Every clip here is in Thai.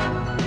ส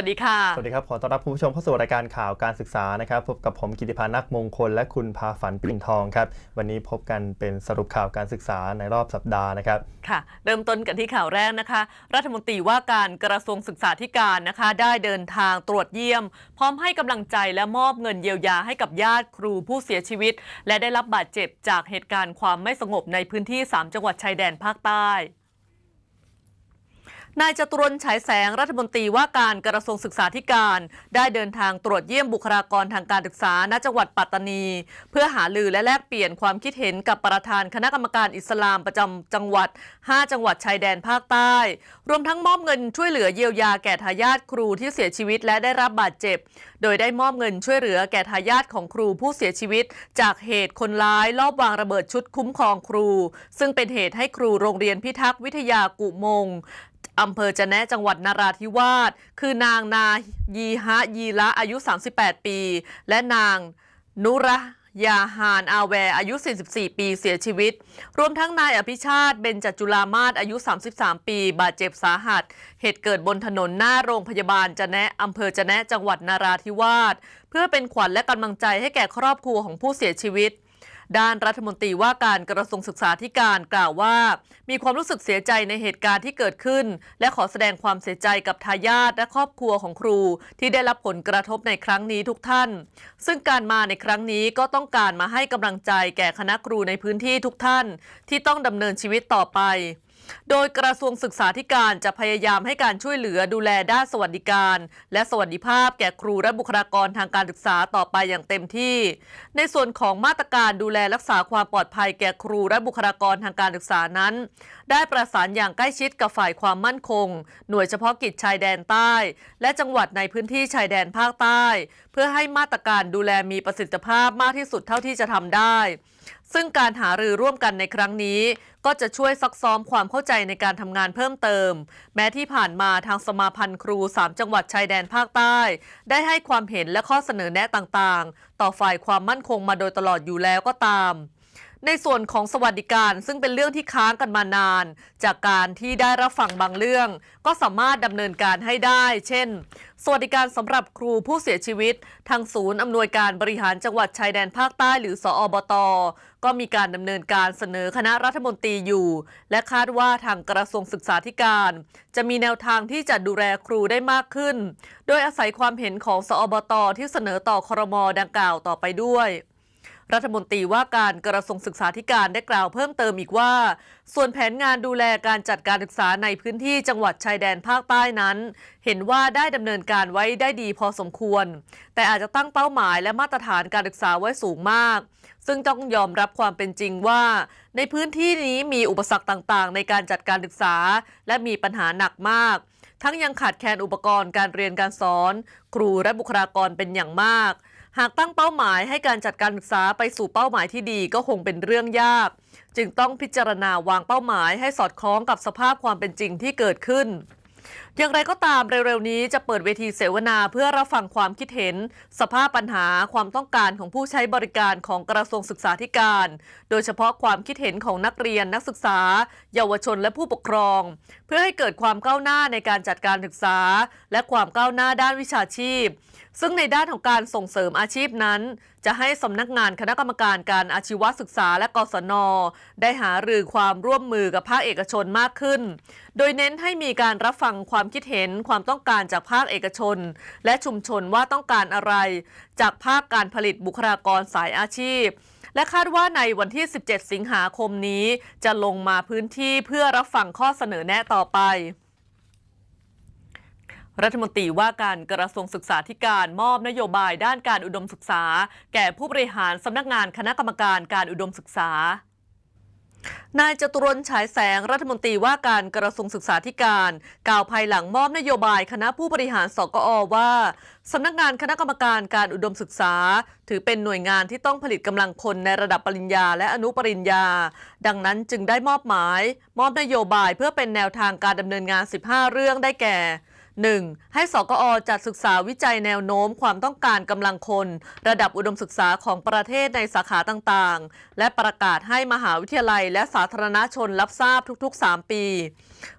วัสดีค่ะ สวัสดีครับ ขอต้อนรับคุณผู้ชมเข้าสู่รายการข่าวการศึกษานะครับพบกับผมกิติพันธ์นักมงคล และคุณพาฝันปิ่นทองครับ วันนี้พบกันเป็นสรุปข่าวการศึกษาในรอบสัปดาห์นะครับ ค่ะ เริ่มต้นกันที่ข่าวแรกนะคะ รัฐมนตรีว่าการกระทรวงศึกษาธิการนะคะ ได้เดินทางตรวจเยี่ยม พร้อมให้กำลังใจและมอบเงินเยียวยาให้กับญาติครูผู้เสียชีวิต และได้รับบาดเจ็บจากเหตุการณ์ความไม่สงบในพื้นที่ 3 จังหวัดชายแดนภาคใต้ นายจตุรนฉายแสงรัฐมนตรีว่าการกระทรวงศึกษาธิการ ได้เดินทางตรวจเยี่ยมบุคลากรทางการศึกษาณจังหวัดปัตตานี เพื่อหาลือและแลกเปลี่ยนความคิดเห็นกับประธานคณะกรรมการอิสลามประจำจังหวัด 5 จังหวัดชายแดนภาคใต้ รวมทั้งมอบเงินช่วยเหลือเยียวยาแก่ทายาทครูที่เสียชีวิตและได้รับบาดเจ็บ โดยได้มอบเงินช่วยเหลือแก่ทายาทของครูผู้เสียชีวิต จากเหตุคนร้ายลอบวางระเบิดชุดคุ้มครองครู ซึ่งเป็นเหตุให้ครูโรงเรียนพิทักษ์วิทยากุมง อำเภอจะแนะจังหวัดนราธิวาส คือนางนายีฮะยีละอายุ 38 ปี และนางนุระยาฮานอาแวอายุ 44 ปีเสียชีวิต รวมทั้งนายอภิชาติเบญจจุลามาศอายุ 33 ปี บาดเจ็บสาหัส เหตุเกิดบนถนนหน้าโรงพยาบาลจะแนะอำเภอจะแนะจังหวัดนาราธิวาส เพื่อเป็นขวัญและกำลังใจให้แก่ครอบครัวของผู้เสียชีวิต ด้านรัฐมนตรีว่าการกระทรวงศึกษาธิการกล่าวว่า มีความรู้สึกเสียใจในเหตุการณ์ที่เกิดขึ้น และขอแสดงความเสียใจกับทายาทและครอบครัวของครู ที่ได้รับผลกระทบในครั้งนี้ทุกท่าน ซึ่งการมาในครั้งนี้ก็ต้องการมาให้กำลังใจแก่คณะครูในพื้นที่ทุกท่าน ที่ต้องดำเนินชีวิตต่อไป โดยกระทรวงศึกษาธิการจะพยายามให้การช่วยเหลือดูแลด้านสวัสดิการ และสวัสดิภาพแก่ครูและบุคลากรทางการศึกษาต่อไปอย่างเต็มที่ ในส่วนของมาตรการดูแลรักษาความปลอดภัยแก่ครูและบุคลากรทางการศึกษานั้น ได้ประสานอย่างใกล้ชิดกับฝ่ายความมั่นคง หน่วยเฉพาะกิจชายแดนใต้ และจังหวัดในพื้นที่ชายแดนภาคใต้ เพื่อให้มาตรการดูแลมีประสิทธิภาพมากที่สุดเท่าที่จะทำได้ ซึ่งการหารือร่วมกันในครั้งนี้ ก็จะช่วยซักซ้อมความเข้าใจในการทำงานเพิ่มเติม แม้ที่ผ่านมาทางสมาพันธ์ครู 3 จังหวัดชายแดนภาคใต้ ได้ให้ความเห็นและข้อเสนอแนะต่างๆ ต่อฝ่ายความมั่นคงมาโดยตลอดอยู่แล้วก็ตาม ในส่วนของสวัสดิการซึ่งเป็นเรื่องที่ค้างกันมานาน จากการที่ได้รับฟังบางเรื่อง ก็สามารถดำเนินการให้ได้ เช่น สวัสดิการสำหรับครูผู้เสียชีวิต ทางศูนย์อำนวยการบริหารจังหวัดชายแดนภาคใต้หรือสอบต ก็มีการดำเนินการเสนอคณะรัฐมนตรีอยู่ และคาดว่าทางกระทรวงศึกษาธิการ จะมีแนวทางที่จะดูแลครูได้มากขึ้น โดยอาศัยความเห็นของสอบตที่เสนอต่อครมดังกล่าวต่อไปด้วย รัฐมนตรีว่าการกระทรวงศึกษาธิการได้กล่าวเพิ่มเติมอีกว่า ส่วนแผนงานดูแลการจัดการศึกษาในพื้นที่จังหวัดชายแดนภาคใต้นั้น เห็นว่าได้ดำเนินการไว้ได้ดีพอสมควร แต่อาจจะตั้งเป้าหมายและมาตรฐานการศึกษาไว้สูงมาก ซึ่งต้องยอมรับความเป็นจริงว่า ในพื้นที่นี้มีอุปสรรคต่างๆ ในการจัดการศึกษา และมีปัญหาหนักมากทั้งยังขาดแคลนอุปกรณ์การเรียนการสอน ครูและบุคลากรเป็นอย่างมาก หากตั้งเป้าหมายให้การจัดการศึกษาไปสู่เป้าหมายที่ดีก็คงเป็นเรื่องยาก จึงต้องพิจารณาวางเป้าหมายให้สอดคล้องกับสภาพความเป็นจริงที่เกิดขึ้น อย่างไรก็ตามเร็วๆนี้จะเปิดเวทีเสวนาเพื่อรับฟังความคิดเห็น สภาพปัญหาความต้องการของผู้ใช้บริการของกระทรวงศึกษาธิการ โดยเฉพาะความคิดเห็นของนักเรียนนักศึกษา เยาวชนและผู้ปกครอง เพื่อให้เกิดความก้าวหน้าในการจัดการศึกษา และความก้าวหน้าด้านวิชาชีพ ซึ่งในด้านของการส่งเสริมอาชีพนั้น จะให้สำนักงานคณะกรรมการการอาชีวศึกษาและกศน ได้หารือความร่วมมือกับภาคเอกชนมากขึ้น โดยเน้นให้มีการรับฟังความคิดเห็นความต้องการจากภาคเอกชน และชุมชนว่าต้องการอะไร จากภาคการผลิตบุคลากรสายอาชีพและคาดว่าในวันที่ 17 สิงหาคมนี้ จะลงมาพื้นที่เพื่อรับฟังข้อเสนอแนะต่อไป รัฐมนตรีว่าการกระทรวงศึกษาธิการมอบนโยบายด้านการอุดมศึกษา แก่ผู้บริหารสำนักงานคณะกรรมการการอุดมศึกษานายจตุรนฉายแสงรัฐมนตรีว่าการกระทรวงศึกษาธิการ กล่าวภายหลังมอบนโยบายคณะผู้บริหารสกอว่าสำนักงานคณะกรรมการการอุดมศึกษา ถือเป็นหน่วยงานที่ต้องผลิตกำลังคนในระดับปริญญาและอนุปริญญา ดังนั้นจึงได้มอบหมาย มอบนโยบายเพื่อเป็นแนวทางการดำเนินงาน 15 เรื่องได้แก่ 1. ให้สกอจัดศึกษาวิจัยแนวโน้มความต้องการกำลังคน ระดับอุดมศึกษาของประเทศในสาขาต่างๆ และประกาศให้มหาวิทยาลัยและสาธารณชนรับทราบทุกๆ 3 ปี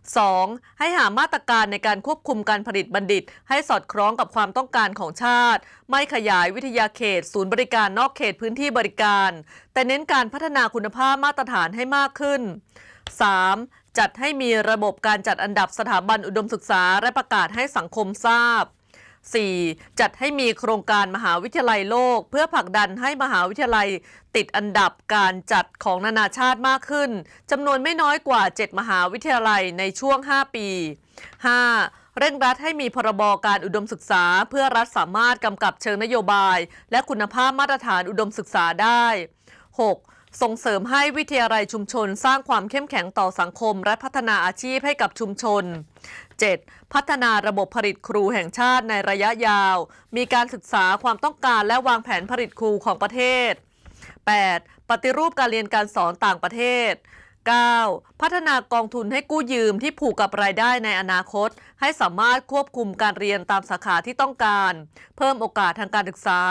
2. ให้หามาตรการในการควบคุมการผลิตบัณฑิต ให้สอดคล้องกับความต้องการของชาติ ไม่ขยายวิทยาเขต ศูนย์บริการนอกเขตพื้นที่บริการ แต่เน้นการพัฒนาคุณภาพมาตรฐานให้มากขึ้น 3. จัดให้มีระบบการจัดอันดับสถาบันอุดมศึกษาและประกาศให้สังคมทราบ 4. จัดให้มีโครงการมหาวิทยาลัยโลก เพื่อผลักดันให้มหาวิทยาลัย ติดอันดับการจัดของนานาชาติมากขึ้นจำนวนไม่น้อยกว่า 7 มหาวิทยาลัยในช่วง 5 ปี 5. เร่งรัดให้มีพรบการอุดมศึกษา เพื่อรัฐสามารถกำกับเชิงนโยบาย และคุณภาพมาตรฐานอุดมศึกษาได้ 6. ส่งเสริมให้วิทยาลัยชุมชนสร้างความเข้มแข็งต่อสังคม และพัฒนาอาชีพให้กับชุมชน 7. พัฒนาระบบผลิตครูแห่งชาติในระยะยาว มีการศึกษาความต้องการและวางแผนผลิตครูของประเทศ 8. ปฏิรูปการเรียนการสอนต่างประเทศ 9. พัฒนากองทุนให้กู้ยืมที่ผูกกับรายได้ในอนาคต ให้สามารถควบคุมการเรียนตามสาขาที่ต้องการ เพิ่มโอกาสทางการศึกษา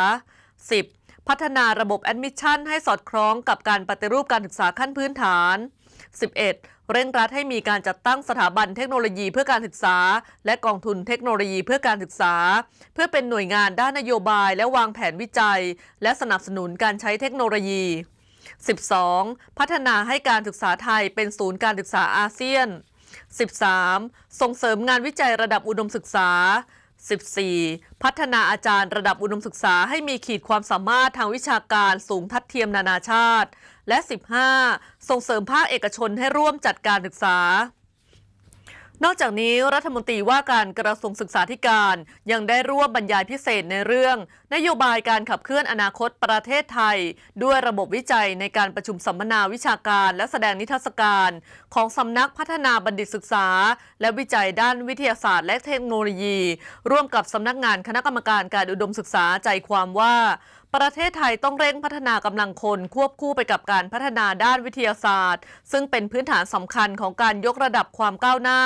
10. พัฒนาระบบแอดมิชชั่นให้สอดคล้องกับการปฏิรูปการศึกษาขั้นพื้นฐาน 11. เร่งรัดให้มีการจัดตั้งสถาบันเทคโนโลยีเพื่อการศึกษา และกองทุนเทคโนโลยีเพื่อการศึกษา เพื่อเป็นหน่วยงานด้านนโยบายและวางแผนวิจัย และสนับสนุนการใช้เทคโนโลยี 12. พัฒนาให้การศึกษาไทยเป็นศูนย์การศึกษาอาเซียน 13. ส่งเสริมงานวิจัยระดับอุดมศึกษา 14. พัฒนาอาจารย์ระดับอุดมศึกษาให้มีขีดความสามารถทางวิชาการสูงทัดเทียมนานาชาติ และ 15. ส่งเสริมภาคเอกชนให้ร่วมจัดการศึกษา นอกจากนี้รัฐมนตรีว่าการกระทรวงศึกษาธิการยังได้ร่วมบรรยายพิเศษในเรื่อง นโยบายการขับเคลื่อนอนาคตประเทศไทย ด้วยระบบวิจัยในการประชุมสัมมนาวิชาการและแสดงนิทรรศการ ของสำนักพัฒนาบัณฑิตศึกษา และวิจัยด้านวิทยาศาสตร์และเทคโนโลยี ร่วมกับสำนักงานคณะกรรมการการอุดมศึกษาใจความว่า ประเทศไทยต้องเร่งพัฒนากำลังคนควบคู่ไปกับการพัฒนาด้านวิทยาศาสตร์ ซึ่งเป็นพื้นฐานสำคัญของการยกระดับความก้าวหน้า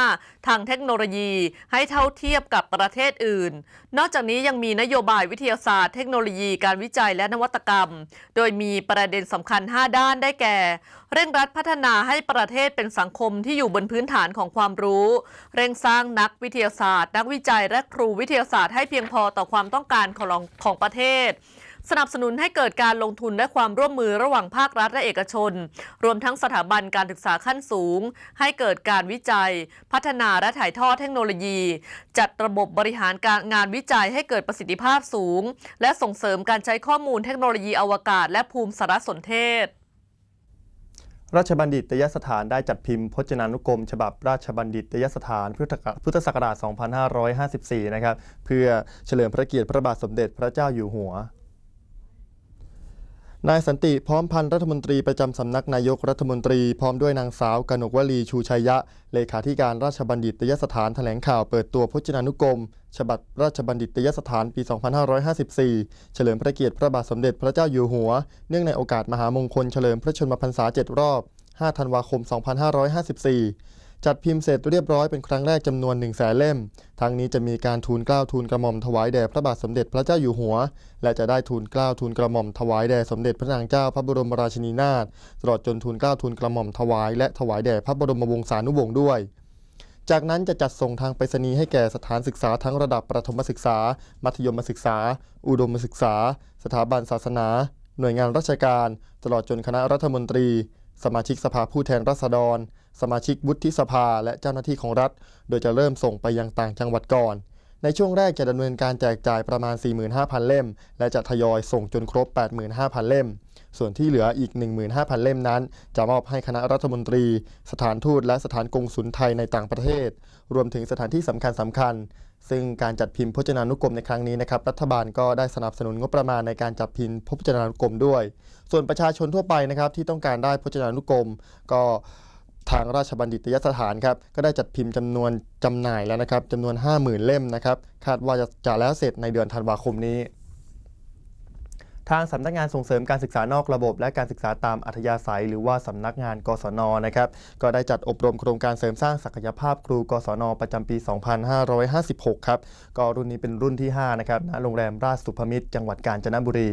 ทางเทคโนโลยีให้เท่าเทียบกับประเทศอื่น นอกจากนี้ยังมีนโยบายวิทยาศาสตร์ เทคโนโลยีการวิจัยและนวัตกรรม โดยมีประเด็นสำคัญ 5 ด้านได้แก่ เร่งรัดพัฒนาให้ประเทศเป็นสังคมที่อยู่บนพื้นฐานของความรู้ เร่งสร้างนักวิทยาศาสตร์ นักวิจัยและครูวิทยาศาสตร์ให้เพียงพอต่อความต้องการของของประเทศ สนับสนุนให้เกิดการลงทุนและความร่วมมือระหว่างภาครัฐและเอกชน รวมทั้งสถาบันการศึกษาขั้นสูง ให้เกิดการวิจัย พัฒนาและถ่ายทอดเทคโนโลยี จัดระบบบริหารการงานวิจัยให้เกิดประสิทธิภาพสูง และส่งเสริมการใช้ข้อมูลเทคโนโลยีอวกาศ และภูมิสารสนเทศราชบัณฑิตยสถานได้จัดพิมพ์พจนานุกรม ฉบับราชบัณฑิตยสถานพุทธศักราช 2554 นะครับ เพื่อเฉลิมพระเกียรติพระบาทสมเด็จพระเจ้าอยู่หัว นายสันติพร้อมพันธ์รัฐมนตรีประจำสำนักนายกรัฐมนตรีพร้อมด้วยนางสาวกนกวลีชูชัยยะ เลขาธิการราชบัณฑิตยสถานแถลงข่าวเปิดตัวพจนานุกรม ฉบับราชบัณฑิตยสถานปี 2554 เฉลิมพระเกียรติพระบาทสมเด็จพระเจ้าอยู่หัว เนื่องในโอกาสมหามงคลเฉลิมพระชนมพรรษา 7 รอบ 5 ธันวาคม 2554 จัดพิมพ์เสร็จเรียบร้อยเป็นครั้งแรกจำนวน1แสนเล่ม ทั้งนี้จะมีการทูลเกล้าทูลกระหม่อมถวายแด่พระบาทสมเด็จพระเจ้าอยู่หัว และจะได้ทูลเกล้าทูลกระหม่อมถวายแด่สมเด็จพระนางเจ้าพระบรมราชินีนาถตลอดจนทูลเกล้าทูลกระหม่อมถวายและถวายแด่พระบรมวงศานุวงศ์ด้วยจากนั้นจะจัดส่งทางไปรษณีย์ให้แก่สถานศึกษาทั้งระดับประถมศึกษา มัธยมศึกษา อุดมศึกษา สถาบันศาสนา หน่วยงานราชการ ตลอดจนคณะรัฐมนตรี สมาชิกสภาผู้แทนราษฎร สมาชิกวุฒิสภาและเจ้าหน้าที่ของรัฐ โดยจะเริ่มส่งไปยังต่างจังหวัดก่อน ในช่วงแรกจะดำเนินการแจกจ่ายประมาณ 45,000 เล่ม และจะทยอยส่งจนครบ 85,000 เล่ม ส่วนที่เหลืออีก 15,000 เล่มนั้น จะมอบให้คณะรัฐมนตรี สถานทูตและสถานกงสุลไทยในต่างประเทศ รวมถึงสถานที่สำคัญสำคัญซึ่งการจัดพิมพ์พจนานุกรมในครั้งนี้นะครับ รัฐบาลก็ได้สนับสนุนงบประมาณในการจัดพิมพ์พจนานุกรมด้วย ส่วนประชาชนทั่วไปนะครับที่ต้องการได้พจนานุกรม ก็ ทางราชบัณฑิตยสถานครับก็ได้จัดพิมพ์จำนวนจำหน่ายแล้วนะครับจำนวน 50,000 เล่มนะครับคาดว่าจะจะแล้วเสร็จในเดือนธันวาคมนี้ ทางสำนักงานส่งเสริมการศึกษานอกระบบ และการศึกษาตามอัธยาศัย หรือว่าสำนักงานกศนนะครับก็ได้จัดอบรมโครงการเสริมสร้างศักยภาพครูกศนประจำปี 2556 ครับก็รุ่นนี้เป็นรุ่นที่5นะครับณโรงแรมราชสุภมิตร จังหวัดกาญจนบุรี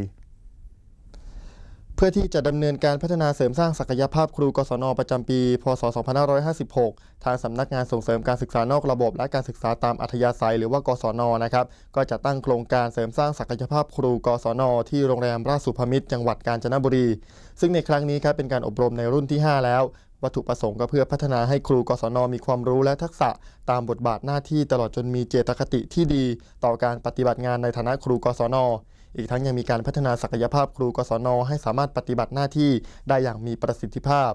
พื่อที่จะดำเนินการพัฒนาเสริมสร้างศักยภาพครูกศนประจำปี พศ 2556 ทางสำนักงานส่งเสริมการศึกษานอกระบบ และการศึกษาตามอัธยาศัยหรือว่ากศนนะครับก็จะตั้งโครงการเสริมสร้างศักยภาพครูกศนที่โรงแรมราชสุภมิตร จังหวัดกาญจนบุรี ซึ่งในครั้งนี้ครับเป็นการอบรมในรุ่นที่ 5 แล้ววัตถุประสงค์ก็เพื่อพัฒนาให้ครูกศนมีความรู้และทักษะตามบทบาทหน้าที่ตลอดจนมีเจตคติที่ดี ต่อการปฏิบัติงานในฐานะครูกศน อีกทั้งยังมีการพัฒนาศักยภาพครูกศนให้สามารถปฏิบัติหน้าที่ได้อย่างมีประสิทธิภาพ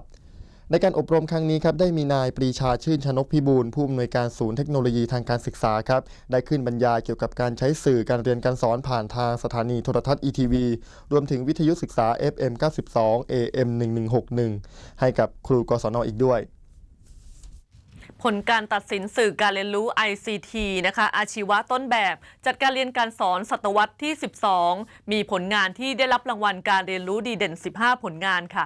ในการอบรมครั้งนี้ครับได้มีนายปรีชาชื่นชนกพิบูลผู้อำนวยการศูนย์เทคโนโลยีทางการศึกษาครับได้ขึ้นบรรยายเกี่ยวกับการใช้สื่อการเรียนการสอนผ่านทางสถานีโทรทัศน์ ETV รวมถึงวิทยุศึกษา FM 92 AM 1161ให้กับครูกศนอีกด้วย ผลการตัดสินสื่อการเรียนรู้ ICT นะคะ อาชีวะต้นแบบ จัดการเรียนการสอนศตวรรษที่ 12 มีผลงานที่ได้รับรางวัลการเรียนรู้ดีเด่น 15 ผลงานค่ะ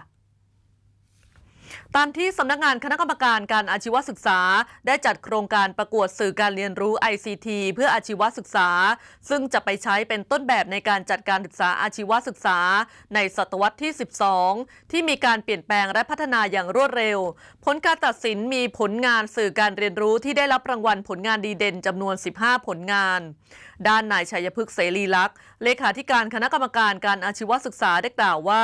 ตามที่สำนักงานคณะกรรมการการอาชีวศึกษา ได้จัดโครงการประกวดสื่อการเรียนรู้ ICT เพื่ออาชีวศึกษา ซึ่งจะไปใช้เป็นต้นแบบในการจัดการศึกษาอาชีวศึกษา ในศตวรรษที่ 12 ที่มีการเปลี่ยนแปลงและพัฒนาอย่างรวดเร็ว ผลการตัดสินมีผลงานสื่อการเรียนรู้ที่ได้รับรางวัลผลงานดีเด่นจำนวน 15 ผลงาน ด้านนายชัยพฤกษ์เสรีลักษณ์เลขาธิการคณะกรรมการการอาชีวศึกษาได้กล่าวว่า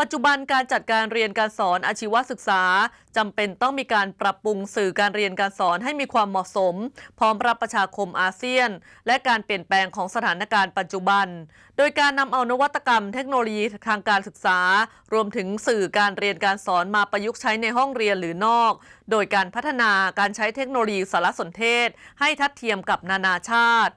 ปัจจุบันการจัดการเรียนการสอนอาชีวศึกษาจำเป็นต้องมีการปรับปรุงสื่อการเรียนการสอนให้มีความเหมาะสม พร้อมรับประชาคมอาเซียน และการเปลี่ยนแปลงของสถานการณ์ปัจจุบัน โดยการนำเอานวัตกรรมเทคโนโลยีทางการศึกษา รวมถึงสื่อการเรียนการสอนมาประยุกต์ใช้ในห้องเรียนหรือนอก โดยการพัฒนาการใช้เทคโนโลยีสารสนเทศ ให้ทัดเทียมกับนานาชาติ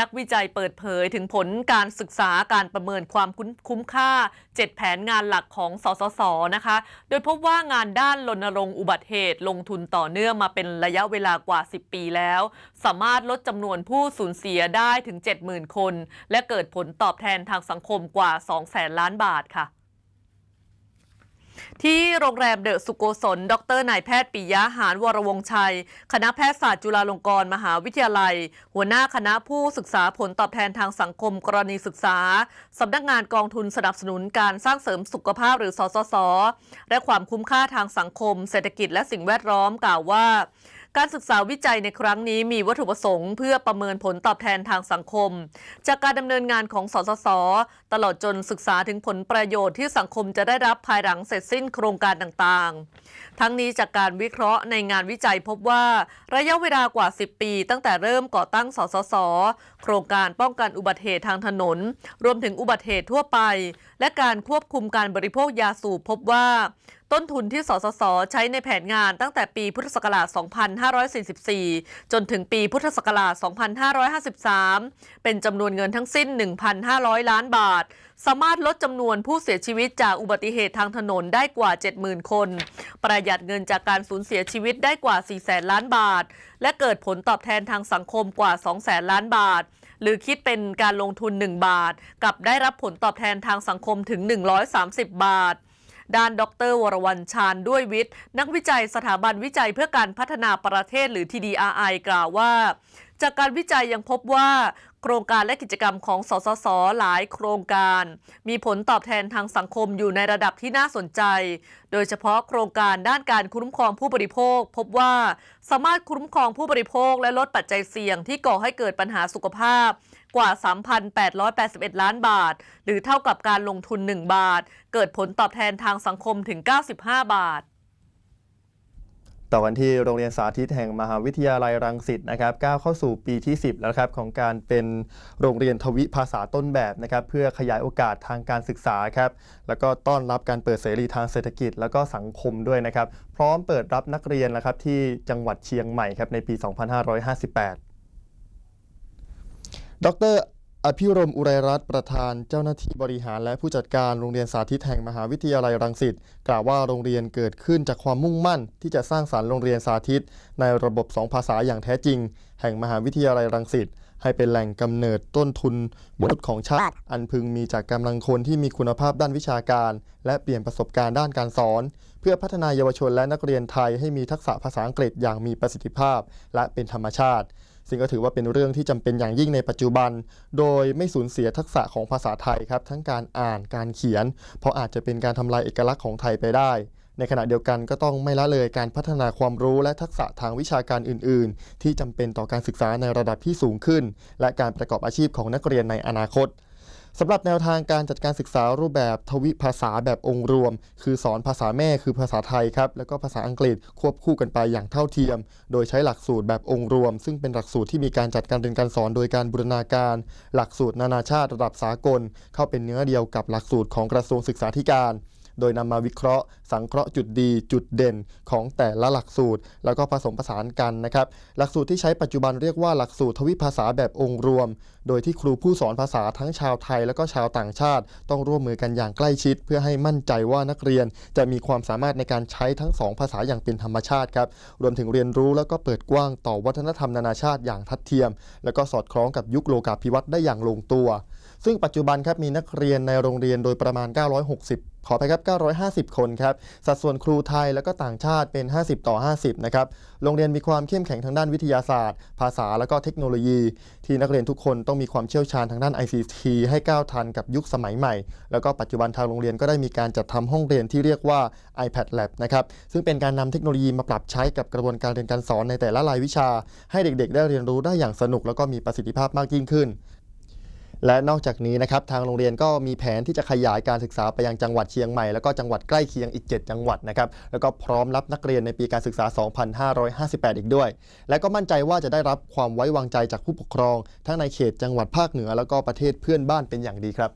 นักวิจัยเปิดเผยถึงผลการศึกษาการประเมินความคุ้มค่า 7 แผนงานหลักของสสสนะคะ โดยพบว่างานด้านรณรงค์อุบัติเหตุลงทุนต่อเนื่องมาเป็นระยะเวลากว่า 10 ปีแล้ว สามารถลดจำนวนผู้สูญเสียได้ถึง 70,000 คน และเกิดผลตอบแทนทางสังคมกว่า 200,000ล้านบาทค่ะ ที่โรงแรมเดอะสุโกศล ดรนายแพทย์ปิยะหารวรวงชัย คณะแพทยศาสตร์จุฬาลงกรณ์มหาวิทยาลัย หัวหน้าคณะผู้ศึกษาผลตอบแทนทางสังคมกรณีศึกษา สำนักงานกองทุนสนับสนุนการสร้างเสริมสุขภาพหรือสสส และความคุ้มค่าทางสังคม เศรษฐกิจและสิ่งแวดล้อมกล่าวว่า การศึกษาวิจัยในครั้งนี้มีวัตถุประสงค์เพื่อประเมินผลตอบแทนทางสังคม จากการดำเนินงานของสสส ตลอดจนศึกษาถึงผลประโยชน์ที่สังคมจะได้รับภายหลังเสร็จสิ้นโครงการต่างๆ ทั้งนี้จากการวิเคราะห์ในงานวิจัยพบว่าระยะเวลากว่า 10 ปี ตั้งแต่เริ่มก่อตั้งสสส โครงการป้องกันอุบัติเหตุทางถนน รวมถึงอุบัติเหตุทั่วไป และการควบคุมการบริโภคยาสูบพบว่าต้นทุนที่สสส ใช้ในแผนงานตั้งแต่ปีพุทธศักราช 2544 จนถึงปีพุทธศักราช 2553 เป็นจำนวนเงินทั้งสิ้น 1,500 ล้านบาท สามารถลดจำนวนผู้เสียชีวิตจากอุบัติเหตุทางถนนได้กว่า 70,000 คน ประหยัดเงินจากการสูญเสียชีวิตได้กว่า 400,000 ล้านบาท และเกิดผลตอบแทนทางสังคมกว่า 200,000 ล้านบาทหรือคิดเป็นการลงทุน 1 บาท กับได้รับผลตอบแทนทางสังคมถึง 130 บาท ด้านดร วรวรรณชาญด้วยวิทย์ นักวิจัยสถาบันวิจัยเพื่อการพัฒนาประเทศหรือ TDRI กล่าวว่า จากการวิจัยยังพบว่า โครงการและกิจกรรมของสสส หลายโครงการ มีผลตอบแทนทางสังคมอยู่ในระดับที่น่าสนใจ โดยเฉพาะโครงการด้านการคุ้มครองผู้บริโภค พบว่าสามารถคุ้มครองผู้บริโภค และลดปัจจัยเสี่ยงที่ก่อให้เกิดปัญหาสุขภาพกว่า 3,881 ล้านบาท หรือเท่ากับการลงทุน 1 บาท เกิดผลตอบแทนทางสังคมถึง 95 บาท ต่อกันที่โรงเรียนสาธิตแห่งมหาวิทยาลัยรังสิตนะครับก้าวเข้าสู่ปีที่ 10 แล้วครับของการเป็นโรงเรียนทวิภาษาต้นแบบนะครับเพื่อขยายโอกาสทางการศึกษาครับแล้วก็ต้อนรับการเปิดเสรีทางเศรษฐกิจ แล้วก็สังคมด้วยนะครับพร้อมเปิดรับนักเรียนนะครับที่จังหวัดเชียงใหม่ครับในปี 2558 ดร อภิรมอุไรรัตน์ประธานเจ้าหน้าที่บริหารและผู้จัดการโรงเรียนสาธิตแห่งมหาวิทยาลัยรังสิตกล่าวว่าโรงเรียนเกิดขึ้นจากความมุ่งมั่น ที่จะสร้างสารรค์โรงเรียนสาธิต ในระบบสองภาษาอย่างแท้จริง แห่งมหาวิทยาลัยรังสิตให้เป็นแหล่งกำเนิดต้นทุนบุตรของชาติ อันพึงมีจากกำลังคนที่มีคุณภาพด้านวิชาการ และเปลี่ยนประสบการณ์ด้านการสอน เพื่อพัฒนายาวชนและนักเรียนไทยให้มีทักษะภาษาอังกฤษอย่างมีประสิทธิภาพ และเป็นธรรมชาติ ซึ่งก็ถือว่าเป็นเรื่องที่จำเป็นอย่างยิ่งในปัจจุบัน โดยไม่สูญเสียทักษะของภาษาไทยครับ ทั้งการอ่านการเขียน เพราะอาจจะเป็นการทำลายเอกลักษณ์ของไทยไปได้ ในขณะเดียวกันก็ต้องไม่ละเลยการพัฒนาความรู้และทักษะทางวิชาการอื่น ๆ ที่จำเป็นต่อการศึกษาในระดับที่สูงขึ้น และการประกอบอาชีพของนักเรียนในอนาคต สำหรับแนวทางการจัดการศึกษารูปแบบทวิภาษาแบบองค์รวม คือสอนภาษาแม่คือภาษาไทยครับแล้วก็ภาษาอังกฤษควบคู่กันไปอย่างเท่าเทียม โดยใช้หลักสูตรแบบองค์รวม ซึ่งเป็นหลักสูตรที่มีการจัดการเรียนการสอนโดยการบูรณาการ หลักสูตรนานาชาติระดับสากล เข้าเป็นเนื้อเดียวกับหลักสูตรของกระทรวงศึกษาธิการ โดยนำมาวิเคราะห์ สังเคราะห์จุดดีจุดเด่นของแต่ละหลักสูตร แล้วก็ผสมผสานกันนะครับหลักสูตรที่ใช้ปัจจุบันเรียกว่าหลักสูตรทวิภาษาแบบองค์รวม โดยที่ครูผู้สอนภาษาทั้งชาวไทย และก็ชาวต่างชาติ ต้องร่วมมือกันอย่างใกล้ชิด เพื่อให้มั่นใจว่านักเรียนจะมีความสามารถในการใช้ทั้งสองภาษาอย่างเป็นธรรมชาติครับรวมถึงเรียนรู้แล้วก็เปิดกว้างต่อวัฒนธรรมนานาชาติอย่างทัดเทียม แล้วก็สอดคล้องกับยุคโลกาภิวัตน์ได้อย่างลงตัว ซึ่งปัจจุบันครับมีนักเรียนในโรงเรียนโดยประมาณ 960 ขอไปครับ 950 คนครับ สัดส่วนครูไทยแล้วก็ต่างชาติเป็น 50 ต่อ 50 นะครับ โรงเรียนมีความเข้มแข็งทางด้านวิทยาศาสตร์ ภาษาและก็เทคโนโลยี ที่นักเรียนทุกคนต้องมีความเชี่ยวชาญทางด้าน ICT ให้ก้าวทันกับยุคสมัยใหม่ แล้วก็ปัจจุบันทางโรงเรียนก็ได้มีการจัดทำห้องเรียนที่เรียกว่า iPad Lab นะครับ ซึ่งเป็นการนำเทคโนโลยีมาปรับใช้กับกระบวนการเรียนการสอนในแต่ละรายวิชา ให้เด็กๆ ได้เรียนรู้ได้อย่างสนุกแล้วก็มีประสิทธิภาพมากยิ่งขึ้น และนอกจากนี้นะครับทางโรงเรียนก็มีแผนที่จะขยายการศึกษาไปยังจังหวัดเชียงใหม่ แล้วก็จังหวัดใกล้เคียงอีก 7 จังหวัดนะครับแล้วก็พร้อมรับนักเรียนในปีการศึกษา 2558 อีกด้วย และก็มั่นใจว่าจะได้รับความไว้วางใจจากผู้ปกครอง ทั้งในเขตจังหวัดภาคเหนือ แล้วก็ประเทศเพื่อนบ้านเป็นอย่างดีครับ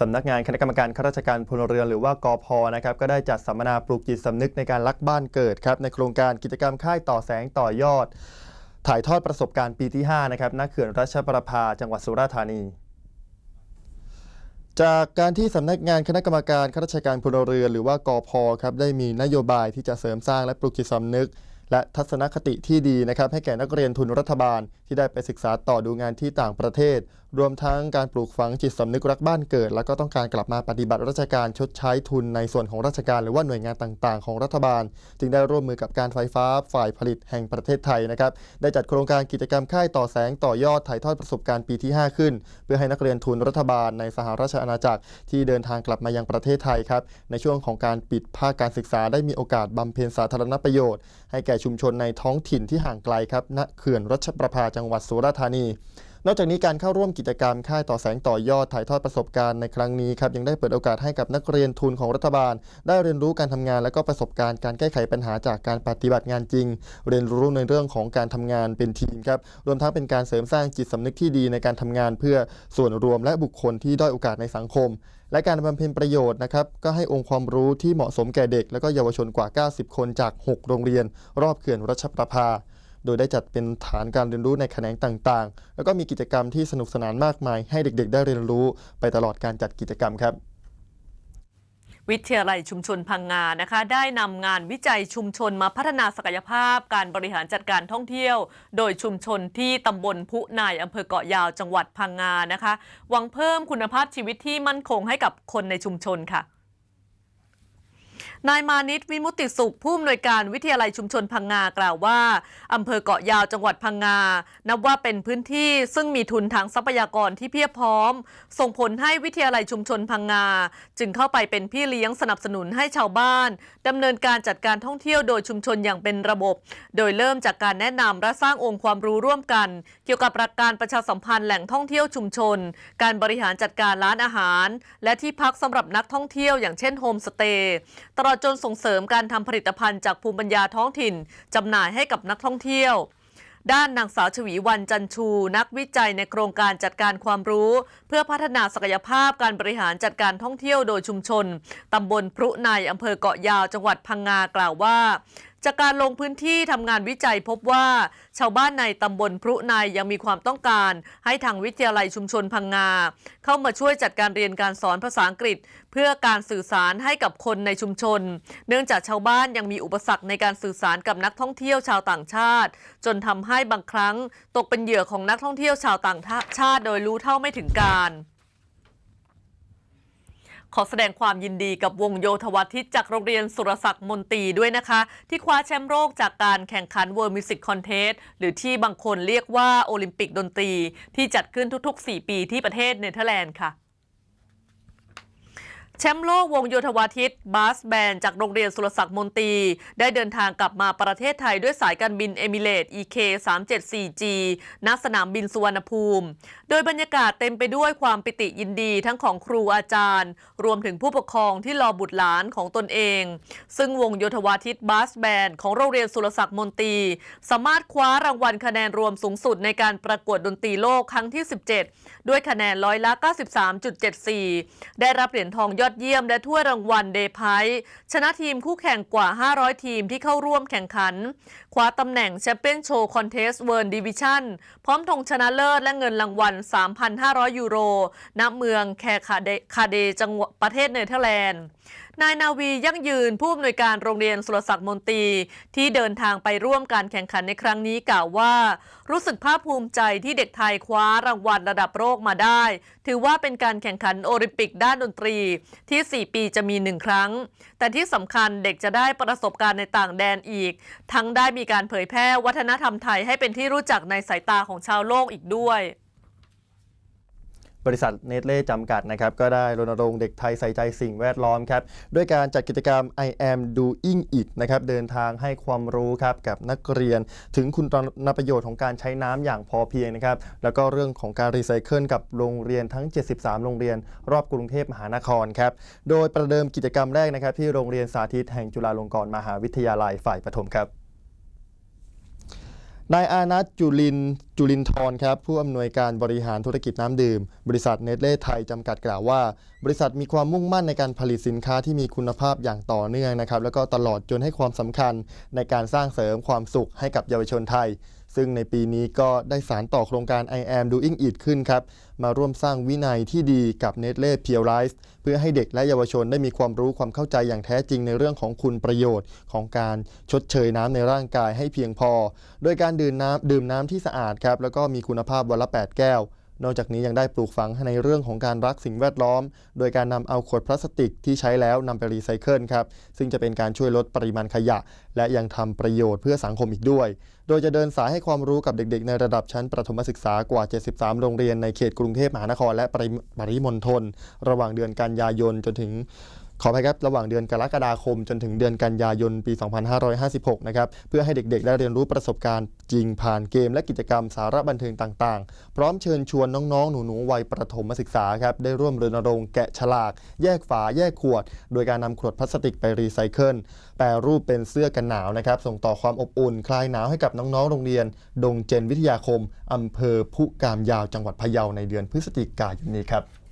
สำนักงานคณะกรรมการข้าราชการพลเรือนหรือว่ากพนะครับก็ได้จัดสัมมนาปลูกจิตสำนึกในการรักบ้านเกิดครับในโครงการกิจกรรมค่ายต่อแสงต่อยอด ถ่ายทอดประสบการณ์ปีที่ 5 นะครับณเขื่อนรัชประภาจังหวัดสุราษฎร์ธานี จากการที่สำนักงานคณะกรรมการข้าราชการพลเรือนหรือว่ากอพครับได้มีนโยบายที่จะเสริมสร้างและปลุกจิตสำนึก และทัศนคติที่ดีนะครับให้แก่นักเรียนทุนรัฐบาลที่ได้ไปศึกษาต่อดูงานที่ต่างประเทศ รวมทั้งการปลูกฝังจิตสำนึกรักบ้านเกิด แล้วก็ต้องการกลับมาปฏิบัติราชการชดใช้ทุนในส่วนของราชการ หรือว่าหน่วยงานต่างๆ ของรัฐบาล จึงได้ร่วมมือกับการไฟฟ้าฝ่ายผลิตแห่งประเทศไทยนะครับได้จัดโครงการกิจกรรมค่ายต่อแสงต่อยอดถ่ายทอดประสบการณ์ปีที่ 5 ขึ้น เพื่อให้นักเรียนทุนรัฐบาลในสหราชอาณาจักรที่เดินทางกลับมายังประเทศไทยครับในช่วงของการปิดภาคการศึกษาได้มีโอกาสบำเพ็ญสาธารณประโยชน์ ให้แก่ชุมชนในท้องถิ่นที่ห่างไกลครับณเขื่อนรัชประภาจังหวัดสุราษฎร์ธานี นอกจากนี้การเข้าร่วมกิจกรรมค่ายต่อแสงต่อยอดถ่ายทอดประสบการณ์ในครั้งนี้ครับยังได้เปิดโอกาสให้กับนักเรียนทุนของรัฐบาล ได้เรียนรู้การทำงานและก็ประสบการณ์การแก้ไขปัญหาจากการปฏิบัติงานจริง เรียนรู้ในเรื่องของการทำงานเป็นทีมครับรวมทั้งเป็นการเสริมสร้างจิตสำนึกที่ดีในการทำงานเพื่อส่วนรวมและบุคคลที่ด้อยโอกาสในสังคมและการบำเพ็ญประโยชน์นะครับก็ให้องค์ความรู้ที่เหมาะสมแก่เด็ก และก็เยาวชนกว่า 90 คนจาก 6 โรงเรียน รอบเขื่อนรัชประภา โดยได้จัดเป็นฐานการเรียนรู้ในแขนงต่างๆ แล้วก็มีกิจกรรมที่สนุกสนานมากมาย ให้เด็กๆ ได้เรียนรู้ไปตลอดการจัดกิจกรรมครับวิทยาลัยชุมชนพังงานะคะ ได้นำงานวิจัยชุมชนมาพัฒนาศักยภาพ การบริหารจัดการท่องเที่ยว โดยชุมชนที่ตำบลพุนายอำเภอเกาะยาวจังหวัดพังงานะคะหวังเพิ่มคุณภาพชีวิตที่มั่นคงให้กับคนในชุมชนค่ะ นายมานิตวิมุติสุขผู้อำนวยการวิทยาลัยชุมชนพังงากล่าวว่าอำเภอเกาะยาวจังหวัดพังงา นับว่าเป็นพื้นที่ซึ่งมีทุนทางทรัพยากรที่เพียบพร้อม ส่งผลให้วิทยาลัยชุมชนพังงา จึงเข้าไปเป็นพี่เลี้ยงสนับสนุนให้ชาวบ้านดำเนินการจัดการท่องเที่ยวโดยชุมชนอย่างเป็นระบบ โดยเริ่มจากการแนะนำและสร้างองค์ความรู้ร่วมกัน เกี่ยวกับหลักการประชาสัมพันธ์แหล่งท่องเที่ยวชุมชน การบริหารจัดการร้านอาหาร และที่พักสำหรับนักท่องเที่ยวอย่างเช่นโฮมสเตย์ตลอดดจนส่งเสริมการทำผลิตภัณฑ์จากภูมิปัญญาท้องถิ่นจำหน่ายให้กับนักท่องเที่ยว ด้านนางสาวชวีวันจันชู นักวิจัยในโครงการจัดการความรู้ เพื่อพัฒนาศักยภาพการบริหารจัดการท่องเที่ยวโดยชุมชนตำบลพรุในอำเภอเกาะยาวจังหวัดพังงากล่าวว่าจากการลงพื้นที่ทำงานวิจัยพบว่า ชาวบ้านในตำบลพรุในยังมีความต้องการ ให้ทางวิทยาลัยชุมชนพังงา เข้ามาช่วยจัดการเรียนการสอนภาษาอังกฤษ เพื่อการสื่อสารให้กับคนในชุมชน เนื่องจากชาวบ้านยังมีอุปสรรคในการสื่อสารกับนักท่องเที่ยวชาวต่างชาติ จนทำให้บางครั้ง ตกเป็นเหยื่อของนักท่องเที่ยวชาวต่างชาติ โดยรู้เท่าไม่ถึงการ ขอแสดงความยินดีกับวงโยธวาทิตจากโรงเรียนสุรศักดิ์มนตรีด้วยนะคะ ที่คว้าแชมป์โลกจากการแข่งขัน World Music Contest หรือที่บางคนเรียกว่าโอลิมปิกดนตรี ที่จัดขึ้นทุกๆ 4 ปีที่ประเทศเนเธอร์แลนด์ค่ะ แชมป์โลกวงโยธวาทิตบาสแบนจากโรงเรียนสุรศักดิ์มนตรี ได้เดินทางกลับมาประเทศไทยด้วยสายการบินเอมิเรต EK 374G ณสนามบินสุวรรณภูมิ โดยบรรยากาศเต็มไปด้วยความปิติยินดีทั้งของครูอาจารย์ รวมถึงผู้ปกครองที่รอบุตรหลานของตนเอง ซึ่งวงโยธวาทิตบาสแบนของโรงเรียนสุรศักดิ์มนตรี สามารถคว้ารางวัลคะแนนรวมสูงสุดในการประกวดดนตรีโลกครั้งที่ 17 ด้วยคะแนนร้อยละ93.74 ได้รับเหรียญทองยอดอดเยี่ยมและถ้วยรางวัลเดย์ไพร์ชนะทีมคู่แข่งกว่า 500 ทีมที่เข้าร่วมแข่งขัน คว้าตำแหน่งแชมเปี้ยนโชว์คอนเทสเวิร์ดิวิชั่นพร้อมธงชนะเลิศและเงินรางวัล 3,500 ยูโรณเมืองแคคาเดคาเดจังหวัดประเทศเนเธอร์แลนด์ นายนาวียั่งยืนผู้อำนวยการโรงเรียนสุรศักดิ์มนตรี ที่เดินทางไปร่วมการแข่งขันในครั้งนี้กล่าวว่า รู้สึกภาคภูมิใจที่เด็กไทยคว้ารางวัลระดับโลกมาได้ ถือว่าเป็นการแข่งขันโอลิมปิกด้านดนตรีที่ 4 ปีจะมีหนึ่งครั้ง แต่ที่สำคัญเด็กจะได้ประสบการณ์ในต่างแดนอีก ทั้งได้มีการเผยแพร่วัฒนธรรมไทยให้เป็นที่รู้จักในสายตาของชาวโลกอีกด้วย บริษัทเนตเล่จำกัดนะครับก็ได้รณรงค์เด็กไทยใส่ใจสิ่งแวดล้อมครับด้วยการจัดกิจกรรม I am doing it นะครับเดินทางให้ความรู้ครับกับนักเรียน ถึงคุณประโยชน์ของการใช้น้ำอย่างพอเพียงนะครับแล้วก็เรื่องของการรีไซเคิลกับโรงเรียนทั้ง 73 โรงเรียน รอบกรุงเทพมหานครครับโดยประเดิมกิจกรรมแรกนะครับที่โรงเรียนสาธิตแห่งจุฬาลงกรณ์มหาวิทยาลัยฝ่ายปฐมครับ นายอานัทจุลินจุลินทร์ครับ ผู้อำนวยการบริหารธุรกิจน้ำดื่ม บริษัทเนตเล่ไทยจำกัดกล่าวว่า บริษัทมีความมุ่งมั่นในการผลิตสินค้าที่มีคุณภาพอย่างต่อเนื่องนะครับ แล้วก็ตลอดจนให้ความสำคัญในการสร้างเสริมความสุขให้กับเยาวชนไทย ซึ่งในปีนี้ก็ได้สารต่อโครงการ I am doing it ขึ้นครับ มาร่วมสร้างวินัยที่ดีกับ n e t l e p u r i z e เพื่อให้เด็กและเยาวชนได้มีความรู้ความเข้าใจอย่างแท้จริงในเรื่องของคุณประโยชน์ของการชดเชยน้ำในร่างกายให้เพียงพอ โดยการดื่มน้ำดื่มน้ำที่สะอาดครับแล้วก็มีคุณภาพวันละ 8 แก้ว นอกจากนี้ยังได้ปลูกฝังในเรื่องของการรักสิ่งแวดล้อม โดยการนำเอาขวดพลาสติกที่ใช้แล้วนำไปรีไซเคิลครับซึ่งจะเป็นการช่วยลดปริมาณขยะ และยังทำประโยชน์เพื่อสังคมอีกด้วย โดยจะเดินสายให้ความรู้กับเด็กๆ ในระดับชั้นประถมศึกษากว่า 73 โรงเรียนในเขตกรุงเทพมหานครและปริปริมณฑลระหว่างเดือนกันยายนจนถึง ขออภัยครับระหว่างเดือนกรกฎาคม จนถึงเดือนกันยายนปี 2556 นะครับเพื่อให้เด็กๆ ได้เรียนรู้ประสบการณ์จริงผ่านเกมและกิจกรรมสาระบันเทิงต่างๆ พร้อมเชิญชวนน้องๆ หนูๆ วัยประถมศึกษาครับได้ร่วมรณรงค์แกะฉลาก แยกฝาแยกขวด โดยการนำขวดพลาสติกไปรีไซเคิลแปรรูปเป็นเสื้อกันหนาวนะครับส่งต่อความอบอุ่นคลายหนาวให้กับน้องๆ โรงเรียน ดงเจนวิทยาคมอำเภอพุกามยาวจังหวัดพะเยาในเดือนพฤศจิกายนนี้ครับ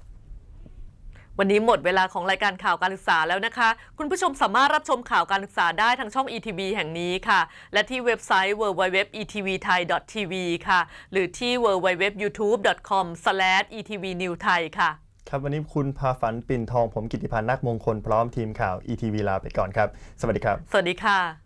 วันนี้หมดเวลาของรายการข่าวการศึกษาแล้วนะคะ คุณผู้ชมสามารถรับชมข่าวการศึกษาได้ทางช่อง ETV แห่งนี้ค่ะ และที่เว็บไซต์ www.etvthai.tv ค่ะ หรือที่ www.youtube.com/etvnewthai ค่ะ ครับวันนี้คุณพาฝันปิ่นทองผมกิติพันธ์นักมงคลพร้อมทีมข่าว ETV ลาไปก่อนครับ สวัสดีครับ สวัสดีค่ะ